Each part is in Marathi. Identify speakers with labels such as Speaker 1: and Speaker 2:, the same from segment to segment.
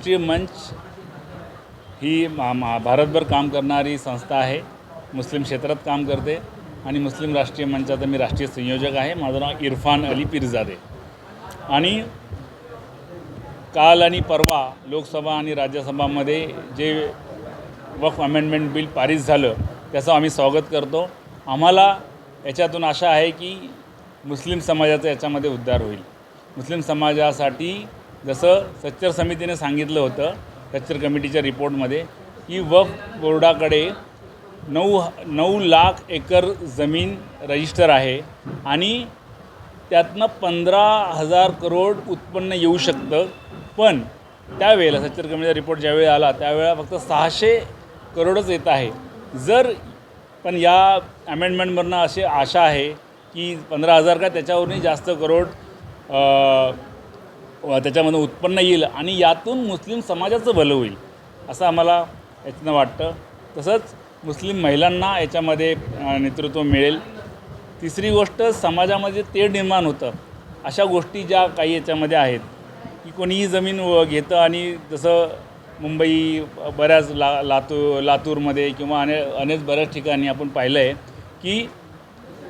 Speaker 1: राष्ट्रीय मंच ही मा मा भारतभर काम करणारी संस्था आहे. मुस्लिम क्षेत्रात काम करते आणि मुस्लिम राष्ट्रीय मंचाचा मी राष्ट्रीय संयोजक आहे. माझं नाव इरफान अली पिरजादे. आणि काल आणि परवा लोकसभा आणि राज्यसभामध्ये जे वक्फ अमेंडमेंट बिल पारित झालं त्याचं आम्ही स्वागत करतो. आम्हाला याच्यातून आशा आहे की मुस्लिम समाजाचा याच्यामध्ये उद्धार होईल. मुस्लिम समाजासाठी जसं सच्चर समितीने सांगितलं होतं सच्चर कमिटीच्या रिपोर्टमध्ये की वक्फ बोर्डाकडे नऊ नऊ लाख एकर जमीन रजिस्टर आहे आणि त्यातनं पंधरा हजार करोड उत्पन्न येऊ शकतं. पण त्यावेळेला सच्चर कमिटीचा रिपोर्ट ज्यावेळी आला त्यावेळेला फक्त सहाशे करोडच येत आहे. जर पण या अमेंडमेंटमधनं अशी आशा आहे की पंधरा हजार का त्याच्यावरूनही जास्त करोड त्याच्यामधून उत्पन्न येईल आणि यातून मुस्लिम समाजाचं भलं होईल असं आम्हाला यातनं वाटतं. तसंच मुस्लिम महिलांना याच्यामध्ये नेतृत्व मिळेल. तिसरी गोष्ट समाजामध्ये तेढ निर्माण होतं. अशा गोष्टी ज्या काही याच्यामध्ये आहेत की कोणीही जमीन व घेतं आणि जसं मुंबई बऱ्याच ला लातूर लातूरमध्ये किंवा अने अनेक बऱ्याच ठिकाणी आपण पाहिलं आहे की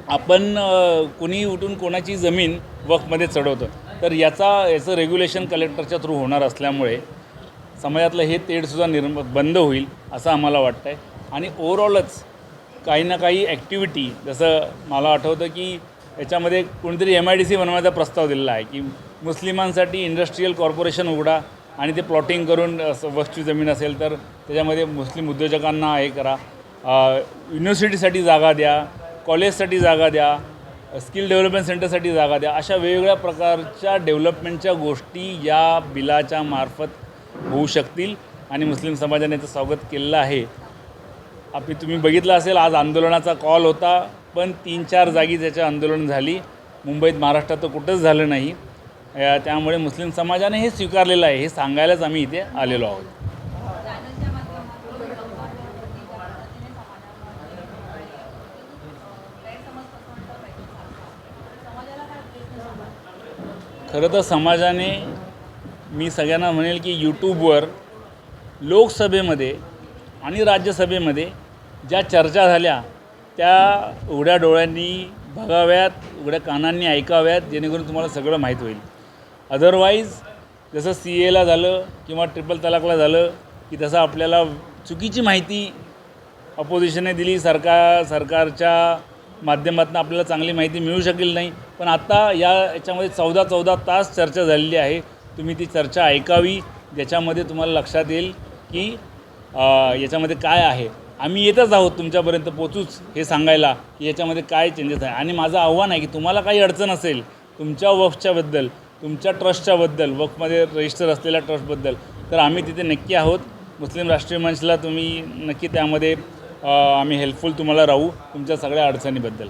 Speaker 1: आपण अ, कोणी उठून कोणाची जमीन वक्फमध्ये चढवतं. तर याचा याचं रेग्युलेशन कलेक्टरच्या थ्रू होणार असल्यामुळे समाजातलं हे तेढसुद्धा निर्म बंद होईल असं आम्हाला वाटतं आहे आणि ओवरऑलच काही ना काही ॲक्टिव्हिटी जसं मला आठवतं की याच्यामध्ये कोणीतरी एम आय डी सी बनवायचा प्रस्ताव दिलेला आहे की मुस्लिमांसाठी इंडस्ट्रीयल कॉर्पोरेशन उघडा आणि ते प्लॉटिंग करून असं वस्तू जमीन असेल तर त्याच्यामध्ये मुस्लिम उद्योजकांना हे करा. युनिव्हर्सिटीसाठी जागा द्या कॉलेजसाठी जागा द्या स्किल डेव्हलपमेंट सेंटरसाठी जागा द्या. अशा वेगवेगळ्या प्रकारच्या डेव्हलपमेंटच्या गोष्टी या बिलाच्या मार्फत होऊ शकतील आणि मुस्लिम समाजाने याचं स्वागत केलेलं आहे. आपली तुम्ही बघितलं असेल आज आंदोलनाचा कॉल होता पण तीन चार जागी त्याचं आंदोलन झाली. मुंबईत महाराष्ट्रात तर कुठंच झालं नाही. या- त्यामुळे मुस्लिम समाजाने हे स्वीकारलेलं आहे. हे सांगायलाच आम्ही इथे आलेलो आहोत. खरं तर समाजाने मी सगळ्यांना म्हणेल की यूट्यूबवर लोकसभेमध्ये आणि राज्यसभेमध्ये ज्या चर्चा झाल्या त्या उघड्या डोळ्यांनी बघाव्यात उघड्या कानांनी ऐकाव्यात जेणेकरून तुम्हाला सगळं माहीत होईल. अदरवाईज जसं सी एला झालं किंवा ट्रिपल तलाकला झालं की तसं आपल्याला चुकीची माहिती अपोजिशनने दिली सरकार सरकारच्या माध्यमातून आपल्याला चांगली माहिती मिळू शकेल नाही. पण आता या याच्यामध्ये चौदा चौदा तास चर्चा झालेली आहे. तुम्ही ती चर्चा ऐकावी. ज्याच्यामध्ये तुम्हाला लक्षात येईल की याच्यामध्ये काय आहे. आम्ही येतच आहोत तुमच्यापर्यंत पोचूच हे सांगायला की याच्यामध्ये काय चेंजेस आहे. आणि माझं आव्हान आहे की तुम्हाला काही अडचण असेल तुमच्या वक्फच्याबद्दल तुमच्या ट्रस्टच्याबद्दल वक्फमध्ये रजिस्टर असलेल्या ट्रस्टबद्दल तर आम्ही तिथे नक्की आहोत. मुस्लिम राष्ट्रीय मंचला तुम्ही नक्की त्यामध्ये आम्ही हेल्पफुल तुम्हाला राहू तुमच्या सगळ्या अडचणीबद्दल.